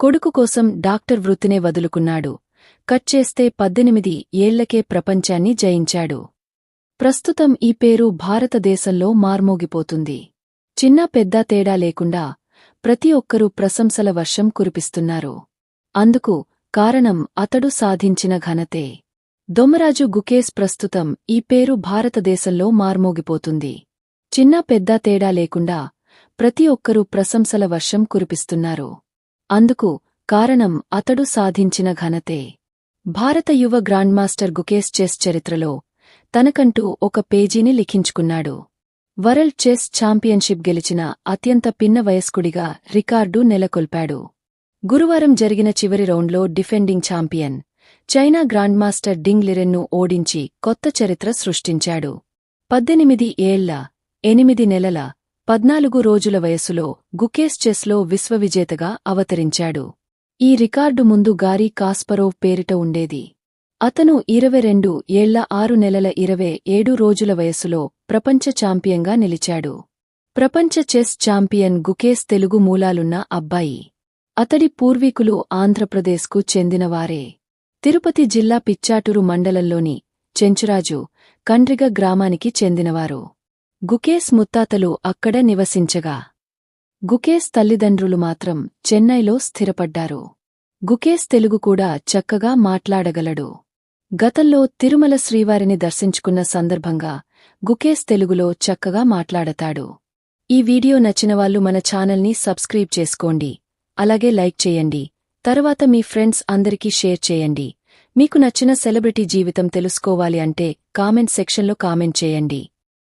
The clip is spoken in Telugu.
కొడుకు కోసం డాక్టర్ వృత్తినే వదులుకున్నాడు. కట్ చేస్తే పద్దెనిమిది ఏళ్ళకే ప్రపంచాన్ని జయించాడు. ప్రస్తుతం ఈ పేరు భారతదేశంలో మార్మోగిపోతుంది. చిన్న పెద్ద తేడా లేకుండా ప్రతి ఒక్కరూ ప్రశంసల వర్షం కురిపిస్తున్నారు. అందుకు కారణం అతడు సాధించిన ఘనతే. దొమరాజు గుకేస్ ప్రస్తుతం ఈ పేరు భారతదేశంలో మార్మోగిపోతుంది. చిన్న పెద్ద తేడా లేకుండా ప్రతి ఒక్కరూ ప్రశంసల వర్షం కురిపిస్తున్నారు. అందుకు కారణం అతడు సాధించిన ఘనతే. భారత యువ గ్రాండ్మాస్టర్ గుకేశ్ చెస్ చరిత్రలో తనకంటూ ఒక పేజీని లిఖించుకున్నాడు. వరల్డ్ చెస్ ఛాంపియన్షిప్ గెలిచిన అత్యంత పిన్న వయస్కుడిగా రికార్డు నెలకొల్పాడు. గురువారం జరిగిన చివరి రౌండ్లో defending champion China grandmaster Ding లిరెన్ను ఓడించి కొత్త చరిత్ర సృష్టించాడు. పద్దెనిమిది ఏళ్ళ ఎనిమిది నెలల పద్నాలుగు రోజుల వయసులో గుకేస్ చెస్లో విశ్వవిజేతగా అవతరించాడు. ఈ రికార్డు ముందు గారీ కాస్పరోవ్ పేరిట ఉండేది. అతను ఇరవై రెండు ఏళ్ళ ఆరు నెలల ఇరవై ఏడు రోజుల వయసులో ప్రపంచ ఛాంపియన్గా నిలిచాడు. ప్రపంచ చెస్ ఛాంపియన్ గుకేస్ తెలుగు మూలాలున్న అబ్బాయి. అతడి పూర్వీకులు ఆంధ్రప్రదేశ్కు చెందినవారే. తిరుపతి జిల్లా పిచ్చాటూరు మండలంలోని చెంచురాజు కండ్రిగ గ్రామానికి చెందినవారు. గుకేస్ ముత్తాతలు అక్కడ నివసించగా. గుకేస్ తల్లిదండ్రులు మాత్రం చెన్నైలో స్థిరపడ్డారు. గుకేస్ తెలుగు కూడా చక్కగా మాట్లాడగలడు. గతంలో తిరుమల శ్రీవారిని దర్శించుకున్న సందర్భంగా గుకేస్ తెలుగులో చక్కగా మాట్లాడతాడు. ఈ వీడియో నచ్చినవాళ్ళు మన ఛానల్ని సబ్స్క్రైబ్ చేసుకోండి. అలాగే లైక్ చేయండి. తర్వాత మీ ఫ్రెండ్స్ అందరికీ షేర్ చేయండి. మీకు నచ్చిన సెలబ్రిటీ జీవితం తెలుసుకోవాలి అంటే కామెంట్ సెక్షన్లో కామెంట్ చేయండి.